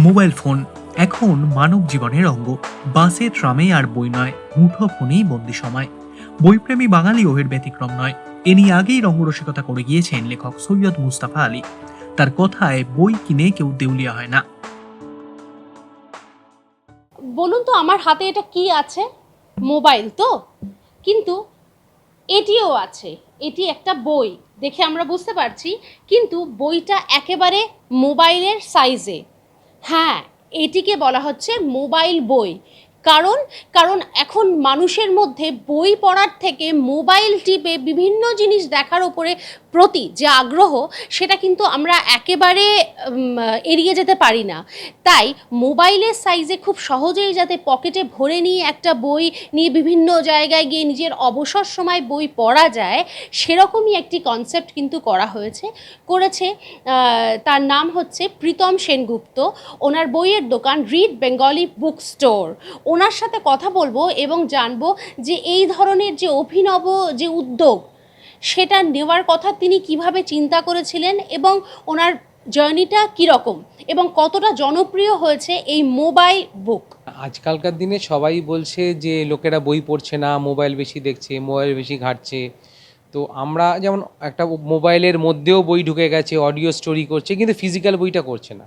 Mobile phone এখন মানব জীবনের অঙ্গ। বাসে, ট্রামে আর বই নয়, মুঠো ফোনেই বন্দি সময়। বইপ্রেমী বাঙালিও এর ব্যতিক্রম নয়। এ নিয়ে আগেই রঙ্গরসিকতা করে গিয়েছেন লেখক সৈয়দ মুস্তাফা আলী। তার কথায় বই কিনে কেউ দেউলিয়া হয় না। বলুন তো, আমার হাতে এটা কি আছে? মোবাইল তো। কিন্তু এটিও আছে। এটি একটা বই, দেখে আমরা বুঝতে পারছি। কিন্তু বইটা একেবারে মোবাইলের সাইজে। হ্যাঁ এটিকে বলা হচ্ছে মোবাইল বই। কারণ কারণ এখন মানুষের মধ্যে বই পড়ার থেকে মোবাইল টিপে বিভিন্ন জিনিস দেখার ওপরে প্রতি যে আগ্রহ, সেটা কিন্তু আমরা একেবারে এড়িয়ে যেতে পারি না। তাই মোবাইলের সাইজে খুব সহজেই যাতে পকেটে ভরে নিয়ে একটা বই নিয়ে বিভিন্ন জায়গায় গিয়ে নিজের অবসর সময় বই পড়া যায়, সেরকমই একটি কনসেপ্ট কিন্তু করা হয়েছে। করেছে তার নাম হচ্ছে প্রীতম সেনগুপ্ত। ওনার বইয়ের দোকান রিড বেঙ্গলি বুক স্টোর। ওনার সাথে কথা বলব এবং জানব যে এই ধরনের যে অভিনব যে উদ্যোগ, সেটা নেওয়ার কথা তিনি কীভাবে চিন্তা করেছিলেন এবং ওনার জার্নিটা কীরকম এবং কতটা জনপ্রিয় হয়েছে এই মোবাইল বুক আজকালকার দিনে সবাই বলছে যে লোকেরা বই পড়ছে না মোবাইল বেশি দেখছে মোবাইল বেশি ঘাটছে। তো আমরা যেমন একটা মোবাইলের মধ্যেও বই ঢুকে গেছে অডিও স্টোরি করছে, কিন্তু ফিজিক্যাল বইটা করছে না।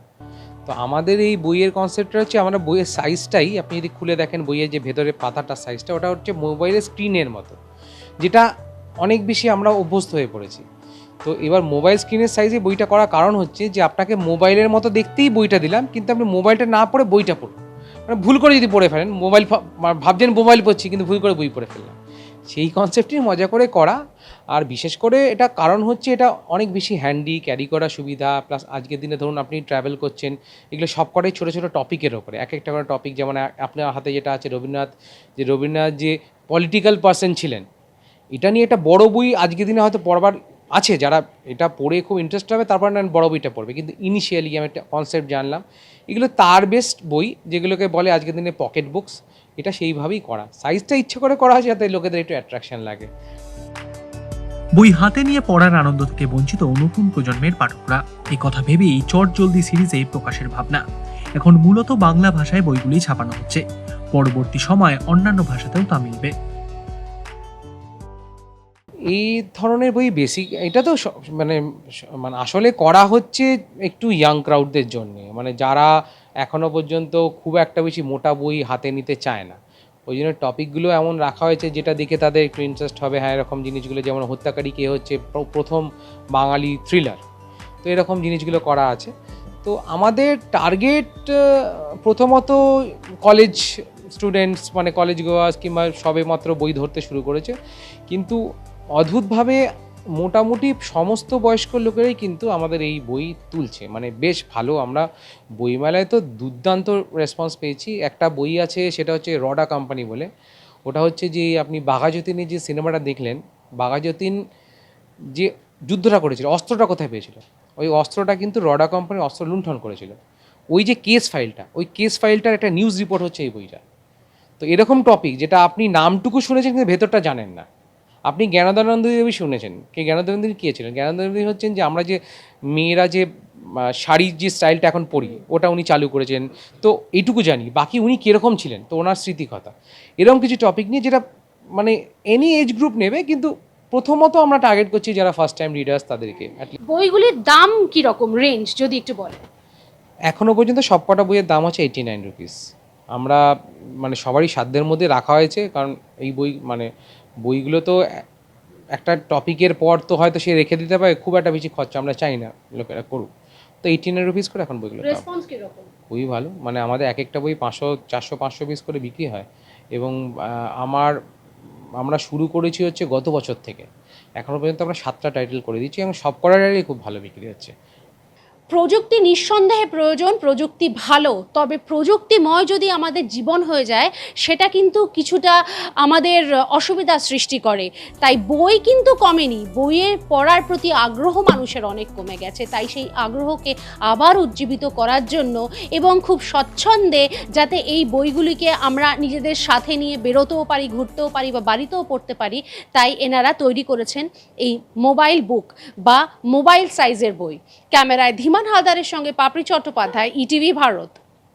তো আমাদের এই বইয়ের কনসেপ্টটা হচ্ছে আমরা বইয়ের সাইজটাই আপনি যদি খুলে দেখেন বইয়ের যে ভেতরে পাতাটার সাইজটা ওটা হচ্ছে মোবাইলের স্ক্রিনের মতো, যেটা অনেক বেশি আমরা অভ্যস্ত হয়ে পড়েছি। তো এবার মোবাইল স্ক্রিনের সাইজে বইটা করার কারণ হচ্ছে যে, আপনাকে মোবাইলের মতো দেখতেই বইটা দিলাম, কিন্তু আপনি মোবাইলটা না পড়ে বইটা পড়ুন। মানে ভুল করে যদি পড়ে ফেলেন মোবাইল ভাবছেন মোবাইল পড়ছি, কিন্তু ভুল করে বই পড়ে ফেললাম। সেই কনসেপ্টই মজা করে করা। আর বিশেষ করে এটা কারণ হচ্ছে এটা অনেক বেশি হ্যান্ডি ক্যারি করা সুবিধা। প্লাস আজকের দিনে ধরুন আপনি ট্রাভেল করছেন, এগুলো সব কটাই ছোটো ছোটো টপিকের ওপরে। এক একটা করে টপিক যেমন আপনার হাতে যেটা আছে রবীন্দ্রনাথ, যে রবীন্দ্রনাথ যে পলিটিক্যাল পার্সন ছিলেন, এটা নিয়ে একটা বড় বই আজকের দিনে হয়তো পড়বার আছে, যারা এটা পড়ে খুব ইন্টারেস্ট হবে, তারপর না বড় বইটা পড়বে। কিন্তু ইনিশিয়ালি আমি একটা কনসেপ্ট জানলাম, এগুলো তার বেস্ট বই, যেগুলোকে বলে আজকের দিনে পকেট বুকস এটা সেইভাবেই করা। সাইজটা ইচ্ছে করে করা হয়, যাতে লোকেদের একটু অ্যাট্রাকশন লাগে। বই হাতে নিয়ে পড়ার আনন্দ থেকে বঞ্চিত নতুন প্রজন্মের পাঠকরা এই কথা ভেবেই চট জলদি সিরিজে প্রকাশের ভাবনা। এখন মূলত বাংলা ভাষায় বইগুলি ছাপানো হচ্ছে। পরবর্তী সময় অন্যান্য ভাষাতেও তা মিলবে। এই ধরনের বই বেসিক এটা তো মানে মানে আসলে করা হচ্ছে একটু ইয়াং ক্রাউডদের জন্য। মানে যারা এখনও পর্যন্ত খুব একটা বেশি মোটা বই হাতে নিতে চায় না। ওই জন্য টপিকগুলো এমন রাখা হয়েছে যেটা দেখে তাদের একটু ইন্টারেস্ট হবে। হ্যাঁ এরকম জিনিসগুলো যেমন হত্যাকারী কে হচ্ছে প্র- প্রথম বাঙালি থ্রিলার তো এরকম জিনিসগুলো করা আছে। তো আমাদের টার্গেট প্রথমত কলেজ স্টুডেন্টস মানে কলেজ গোয়াস কিংবা সবে মাত্র বই ধরতে শুরু করেছে। কিন্তু অদ্ভুতভাবে মোটামুটি সমস্ত বয়স্ক লোকেরাই কিন্তু আমাদের এই বই তুলছে। মানে বেশ ভালো। আমরা বইমেলায় তো দুর্দান্ত রেসপন্স পেয়েছি। একটা বই আছে, সেটা হচ্ছে রডা কোম্পানি বলে। ওটা হচ্ছে যে, আপনি বাঘাযতীনের যে সিনেমাটা দেখলেন, বাঘাযতীন যে যুদ্ধটা করেছিল, অস্ত্রটা কোথায় পেয়েছিল? ওই অস্ত্রটা কিন্তু রডা কোম্পানি অস্ত্র লুণ্ঠন করেছিল। ওই যে কেস ফাইলটা ওই কেস ফাইলটার একটা নিউজ রিপোর্ট হচ্ছে এই বইটা। তো এরকম টপিক যেটা আপনি নামটুকু শুনেছেন, কিন্তু ভেতরটা জানেন না। আপনি জ্ঞানদানন্দ দেবী শুনেছেন। কে জ্ঞানদানন্দ দেবী কে ছিলেন? জ্ঞানদানন্দ দেবী হচ্ছেন যে আমরা যে মেয়েরা যে শাড়ির যে স্টাইলটা এখন পরি ওটা উনি চালু করেছেন। তো এইটুকু জানি। বাকি উনি কীরকম ছিলেন? তো ওনার স্মৃতিকথা এরকম কিছু টপিক নিয়ে যেটা মানে এনি এজ গ্রুপ নেবে কিন্তু প্রথমত আমরা টার্গেট করছি যারা ফার্স্ট টাইম রিডার্স তাদেরকে। বইগুলির দাম কীরকম? রেঞ্জ যদি একটু বলেন। এখনও পর্যন্ত সবকটা বইয়ের দাম হচ্ছে এইটি নাইন রুপিস আমরা মানে সবারই সাধ্যের মধ্যে রাখা হয়েছে কারণ এই বই মানে বইগুলো তো একটা টপিকের পর তো হয়তো সে রেখে দিতে পারে খুব একটা বেশি খরচা আমরা চাই না লোকেরা করুক। তো এইটি নাইন রুপিস করে এখন বইগুলো খুবই ভালো মানে আমাদের এক একটা বই পাঁচশো চারশো পাঁচশো পিস করে বিক্রি হয়। এবং আমার আমরা শুরু করেছি হচ্ছে গত বছর থেকে। এখনও পর্যন্ত আমরা সাতটা টাইটেল করে দিচ্ছি এবং সব কটা টাইটেলই খুব ভালো বিক্রি হচ্ছে। প্রযুক্তি নিঃসন্দেহে প্রয়োজন, প্রযুক্তি ভালো। তবে প্রযুক্তিময় যদি আমাদের জীবন হয়ে যায়, সেটা কিন্তু কিছুটা আমাদের অসুবিধার সৃষ্টি করে। তাই বই কিন্তু কমেনি। বইয়ের পড়ার প্রতি আগ্রহ মানুষের অনেক কমে গেছে। তাই সেই আগ্রহকে আবার উজ্জীবিত করার জন্য এবং খুব স্বচ্ছন্দে যাতে এই বইগুলিকে আমরা নিজেদের সাথে নিয়ে বেরোতেও পারি, ঘুরতেও পারি বা বাড়িতেও পড়তে পারি, তাই এনারা তৈরি করেছেন এই মোবাইল বুক বা মোবাইল সাইজের বই। ক্যামেরায় ধীমান হালদারের সঙ্গে পাপড়ি চট্টোপাধ্যায় ইটিভি ভারত।